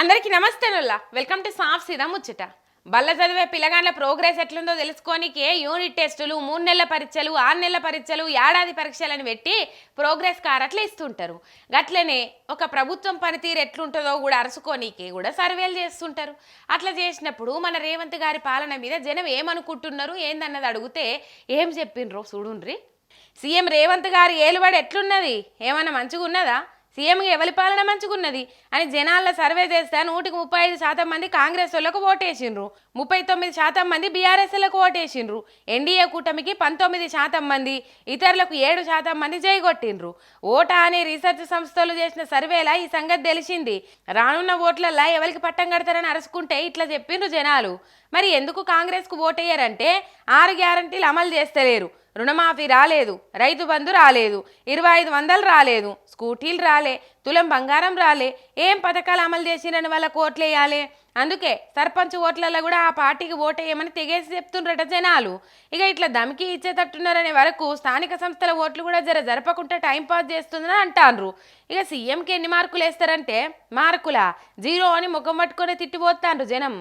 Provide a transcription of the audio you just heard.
అందరికీ నమస్తే Nulla. Welcome to సాఫ్ సీదా ముచ్చట. బల్ల చదివే పిల్లగాండ్ల ప్రోగ్రెస్ ఎట్లుందో తెలుసుకోనికే యూనిట్ టెస్టులు మూడు నెలల పరీక్షలు ఆరు నెలల పరీక్షలు ఏడాది పరీక్షలను పెట్టి ప్రోగ్రెస్ కారట్లు ఇస్తుంటారు. గట్లనే ఒక ప్రభుత్వం పనితీరు ఎట్లుంటుందో కూడా అరుసుకోనీకి కూడా సర్వేలు చేస్తుంటారు. అట్లా చేసినప్పుడు మన రేవంత్ గారి పాలన మీద జనం ఏమనుకుంటున్నారు? ఏందన్నది అడిగితే ఏం చెప్పిండ్రో చూడుండ్రి. సీఎం రేవంత్ గారి ఏలుబడి ఎట్లున్నది? ఏమన్నా మంచిగా ఉన్నదా సీఎంగా ఎవరి పాలన మంచుకున్నది అని జనాల్లో సర్వే చేస్తే నూటికి ముప్పై ఐదు శాతం మంది కాంగ్రెస్ వాళ్ళకు ఓటేసిండ్రు. ముప్పై తొమ్మిది శాతం మంది బీఆర్ఎస్లకు ఓటేసిండ్రు. ఎన్డీఏ కూటమికి పంతొమ్మిది శాతం మంది ఇతరులకు ఏడు శాతం మంది జైగొట్టిండ్రు ఓటా అనే రీసెర్చ్ సంస్థలు చేసిన సర్వేలా ఈ సంగతి తెలిసింది. రానున్న ఓట్లల్లా ఎవరికి పట్టం కడతారని అరుచుకుంటే ఇట్లా చెప్పిండ్రు జనాలు. మరి ఎందుకు కాంగ్రెస్కు ఓటేయరంటే ఆరు గ్యారంటీలు అమలు చేస్తలేరు. రుణమాఫీ రాలేదు రైతు బంధు రాలేదు ఇరవై ఐదు వందలు రాలేదు స్కూటీలు రాలే తులం బంగారం రాలే ఏం పథకాలు అమలు చేసిరని వాళ్ళకు ఓట్లేయాలి అందుకే సర్పంచ్ ఓట్లలో కూడా ఆ పార్టీకి ఓటేయమని తెగేసి చెప్తుండ్రట జనాలు. ఇక ఇట్లా దమికి ఇచ్చేటట్టున్నారనే వరకు స్థానిక సంస్థల ఓట్లు కూడా జర జరపకుండా టైం పాస్ చేస్తుందని అంటాన్రు ఇక సీఎంకి ఎన్ని మార్కులు వేస్తారంటే మార్కులా? జీరో అని ముఖం పట్టుకొని తిట్టిపోతాండ్రు జనం.